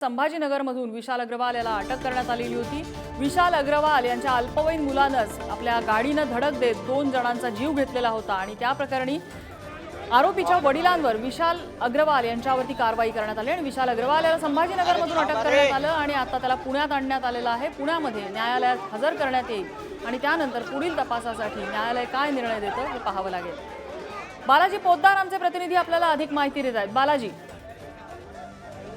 संभाजीनगरमधून विशाल अग्रवाल याला अटक करण्यात आलेली होती. विशाल अग्रवाल यांच्या अल्पवयीन मुलानंच आपल्या गाडीनं धडक देत दोन जणांचा जीव घेतलेला होता आणि त्या प्रकरणी आरोपीच्या वडिलांवर विशाल अग्रवाल यांच्यावरती कारवाई करण्यात आली आणि विशाल अग्रवाल याला संभाजीनगरमधून अटक करण्यात आलं आणि आता त्याला पुण्यात आणण्यात आलेलं आहे. पुण्यामध्ये न्यायालयात हजर करण्यात येईल आणि त्यानंतर पुढील तपासासाठी न्यायालय काय निर्णय देतं हे पाहावं लागेल. बालाजी पोद्दार आमचे प्रतिनिधी आपल्याला अधिक माहिती देत आहेत. बालाजी.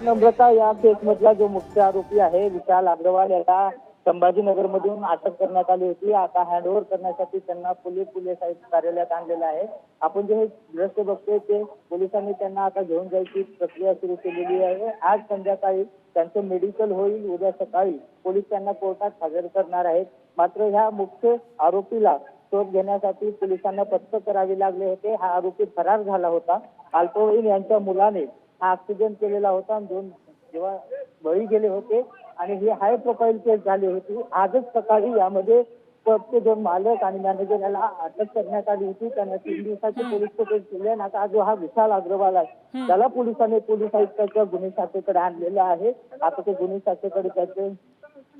नम्रता या केसमधला जो मुख्य आरोपी आहे विशाल अग्रवाल याला संभाजीनगर मधून अटक करण्यात आली होती. आता हँड ओव्हर करण्यासाठी त्यांना पोलीस पोलीस आयुक्त कार्यालयात आणलेलं आहे. आपण जे हे दृश्य बघतोय ते पोलिसांनी त्यांना आता घेऊन जायची प्रक्रिया सुरू केलेली आहे. आज संध्याकाळी त्यांचं मेडिकल होईल. उद्या सकाळी पोलीस त्यांना कोर्टात हजर करणार आहेत. मात्र ह्या मुख्य आरोपीला शोध घेण्यासाठी पोलिसांना पथक करावे लागले होते. हा आरोपी फरार झाला होता. अल्पवयीन यांच्या मुलाने हा ऍक्सिडेंट केलेला होता. आणि दोन जेव्हा बळी गेले होते आणि ही हाय प्रोफाईल केस झाली होती. आजच सकाळी यामध्ये पबचे दोन मालक आणि मॅनेजर याला अटक करण्यात आली होती. त्यांना तीन दिवसाची पोलीस कोठडी दिली? आणि आता जो हा विशाल अग्रवाल आहे त्याला पोलिसांनी पोलीस आयुक्ताच्या गुन्हे शाखेकडे आणलेला आहे. आता ते गुन्हे शाखेकडे त्याचे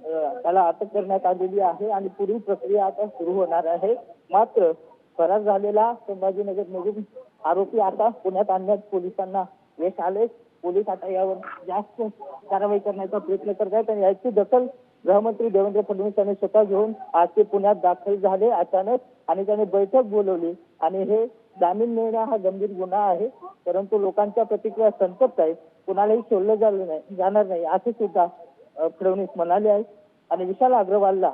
त्याला अटक करण्यात आलेली आहे आणि पुढील प्रक्रिया आता सुरू होणार आहे. मात्र फरार झालेला संभाजीनगर मधून आरोपी आता पुण्यात आणण्यात पोलिसांना यश आले पोलीस आता यावर जास्त कारवाई करण्याचा प्रयत्न करत आहेत आणि याची दखल गृहमंत्री देवेंद्र फडणवीस यांनी स्वतः घेऊन आज ते पुण्यात दाखल झाले अचानक आणि त्यांनी बैठक बोलवली. आणि हे जामीन मिळणं हा गंभीर गुन्हा आहे. परंतु लोकांच्या प्रतिक्रिया संतप्त आहेत. कुणालाही सोडलं नाही जाणार नाही असे सुद्धा फडणवीस म्हणाले आहेत. आणि विशाल अग्रवालला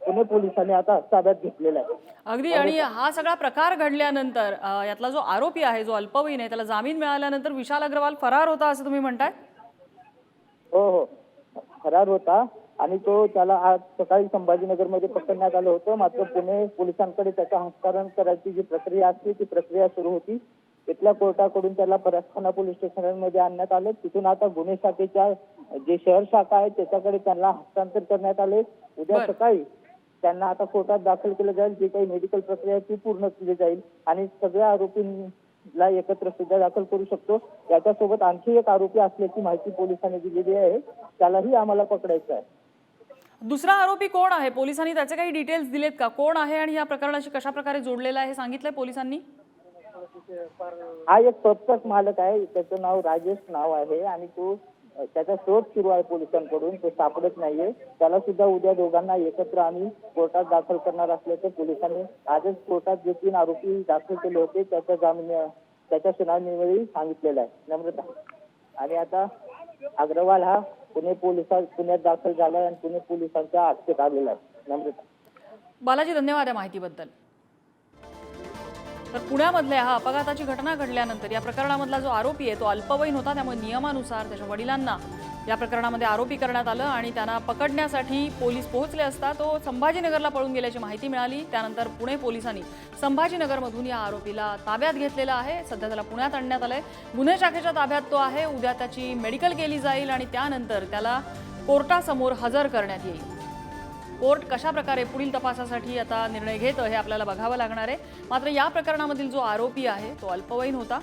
पुणे पोलिसांनी आता ताब्यात घेतलेला आहे. अगदी आणि हा सगळा प्रकार घडल्यानंतर अ, यातला जो आरोपी आहे जो अल्पवयीन आहे त्याला जामीन मिळाल्यानंतर विशाल अग्रवाल फरार होता असं तुम्ही म्हणताय? हो हो. फरार होता आणि तो त्याला आज सकाळी संभाजीनगरमध्ये पकडण्यात आलं होतं. मात्र पुणे पोलिसांकडे त्याचं हस्तांतरण करायची जी प्रक्रिया असते ती प्रक्रिया सुरू होती. तिथल्या कोर्टाकडून त्याला परसखाना पोलीस स्टेशनमध्ये आणण्यात आलं. तिथून आता गुन्हे शाखेच्या जे शहर शाखा आहे त्याच्याकडे त्यांना हस्तांतर करण्यात आले उद्या बरं. सकाळी त्यांना आता कोर्टात दाखल केलं जाईल जी काही मेडिकल प्रक्रिया आहे ती पूर्ण केली जाईल. आणि सगळ्या आरोपींना एकत्र सुद्धा दाखल करू शकतो. याच्यासोबत आणखी एक आरोपी असल्याची माहिती पोलिसांनी दिलेली आहे. त्यालाही आम्हाला पकडायचं आहे. दुसरा आरोपी कोण आहे? पोलिसांनी त्याचे काही डिटेल्स दिलेत का? कोण आहे आणि या प्रकरणाशी कशा प्रकारे जोडलेला आहे सांगितलंय पोलिसांनी? हा एक प्रत्यक्ष मालक आहे. त्याचं नाव राजेश नाव आहे आणि तो त्याचा शोध सुरू आहे पोलिसांकडून तो सापडत नाहीये. त्याला सुद्धा उद्या दोघांना एकत्र आम्ही कोर्टात दाखल करणार असल्याचं पोलिसांनी आजच कोर्टात जे तीन आरोपी दाखल केले होते त्याच्या जामीन त्याच्या सुनावणीवेळी सांगितलेलं आहे. नम्रता. आणि आता अग्रवाल हा पुणे पोलिसात पुण्यात दाखल झाला आणि पुणे पोलिसांचा आक्षेप आलेला आहे. नम्रता. बालाजी धन्यवाद या माहितीबद्दल. तर पुण्यामधल्या हा अपघाताची घटना घडल्यानंतर या प्रकरणामधला जो आरोपी आहे तो अल्पवयीन होता. त्यामुळे नियमानुसार त्याच्या वडिलांना या प्रकरणामध्ये आरोपी करण्यात आलं आणि त्यांना पकडण्यासाठी पोलीस पोहोचले असता तो संभाजीनगरला पळून गेल्याची माहिती मिळाली. त्यानंतर पुणे पोलिसांनी संभाजीनगरमधून या आरोपीला ताब्यात घेतलेला आहे. सध्या त्याला पुण्यात आणण्यात आलंय. गुन्हे शाखेच्या ताब्यात तो आहे. उद्या त्याची मेडिकल केली जाईल आणि त्यानंतर त्याला कोर्टासमोर हजर करण्यात येईल. कोर्ट कशा प्रकारे पुढील तपासासाठी आता निर्णय घेतं हे आपल्याला बघावं लागणार आहे. मात्र या प्रकरणामधील जो आरोपी आहे तो अल्पवयीन होता.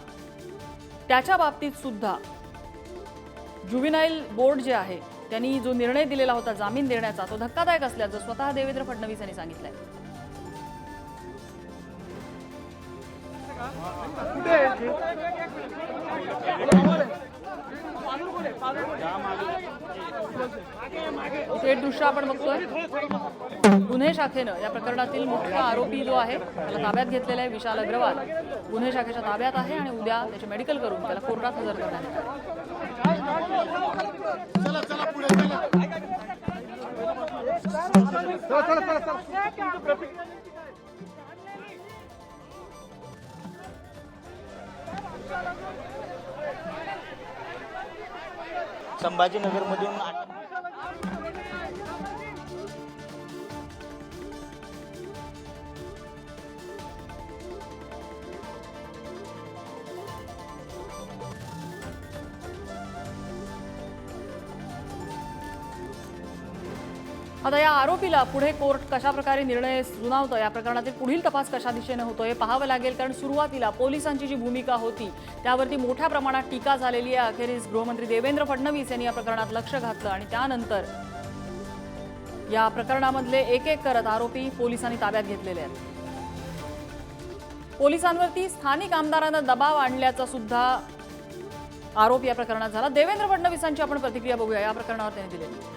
त्याच्या बाबतीत सुद्धा जुविनाईल बोर्ड जे आहे त्यांनी जो निर्णय दिलेला होता जामीन देण्याचा तो धक्कादायक असल्याचं स्वतः देवेंद्र फडणवीस यांनी सांगितलंय. कुठे थेट दृश्य आपण बघतोय. गुन्हे शाखेनं या प्रकरणातील मुख्य आरोपी जो आहे त्याला ताब्यात घेतलेला आहे विशाल अग्रवाल. गुन्हे शाखेच्या ताब्यात आहे आणि उद्या त्याचे मेडिकल करून त्याला कोर्टात हजर करण्यात संभाजीनगरमधून आता या आरोपीला पुढे कोर्ट कशा प्रकारे निर्णय सुनावतं या प्रकरणातील पुढील तपास कशा दिशेने होतोय पाहावं लागेल. कारण सुरुवातीला पोलिसांची जी भूमिका होती त्यावरती मोठ्या प्रमाणात टीका झालेली आहे. अखेरीस गृहमंत्री देवेंद्र फडणवीस यांनी या प्रकरणात लक्ष घातलं आणि त्यानंतर या प्रकरणामधले एक एक करत आरोपी पोलिसांनी ताब्यात घेतलेले आहेत. पोलिसांवरती स्थानिक आमदारांना दबाव आणल्याचा सुद्धा आरोप या प्रकरणात झाला. देवेंद्र फडणवीसांची आपण प्रतिक्रिया बघूया. या प्रकरणावर त्यांनी दिलेली.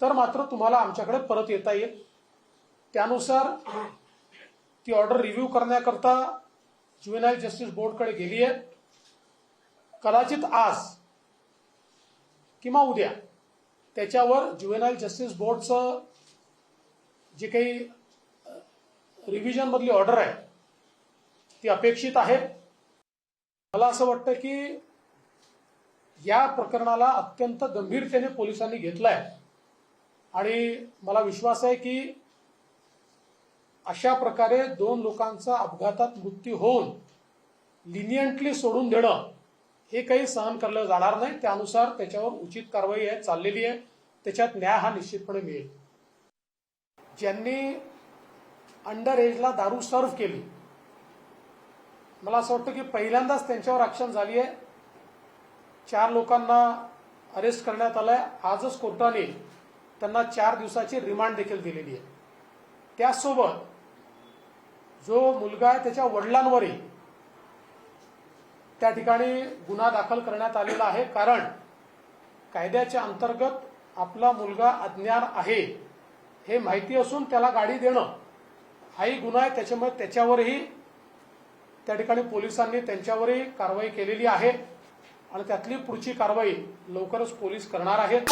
तर मात्र तुम्हाला आमच्याकडे परत येता येईल. त्यानुसार ती ऑर्डर रिव्ह्यू करण्याकरता ज्युएनाईल जस्टिस बोर्डकडे गेली आहे कदाचित आज किंवा उद्या त्याच्यावर ज्युएनाईल जस्टिस बोर्डचं जे काही रिव्हिजनमधली ऑर्डर आहे ती अपेक्षित आहे. मला असं वाटतं की या प्रकरणाला अत्यंत गंभीरतेने पोलिसांनी घेतलं आहे आणि मला विश्वास आहे की अशा प्रकारे दोन लोकांचा अपघातात मृत्यू होऊन लिनियंटली सोडून देणं हे काही सहन करलं जाणार नाही. त्यानुसार त्याच्यावर उचित कारवाई आहे चाललेली आहे. त्याच्यात न्याय हा निश्चितपणे मिळेल. ज्यांनी अंडर एजला दारू सर्व्ह केली मला असं वाटतं की पहिल्यांदाच त्यांच्यावर ऍक्शन झाली आहे. चार लोकांना अरेस्ट करण्यात आलंय. आजच कोर्टाने त्यांना चार दिवसाची रिमांड देखील दिलेली आहे. त्याचसोबत जो मुलगा आहे त्याच्या वडिलांवरही त्या ठिकाणी गुन्हा दाखल करण्यात आलेला आहे. कारण कायद्याच्या अंतर्गत आपला मुलगा अज्ञान आहे हे माहिती असून त्याला गाडी देणं हाही गुन्हा आहे. त्याच्यामुळे त्याच्यावरही त्या ठिकाणी पोलिसांनी त्यांच्यावरही कारवाई केलेली आहे. आणि त्यातली पुढची कारवाई लवकरच पोलीस करणार आहेत.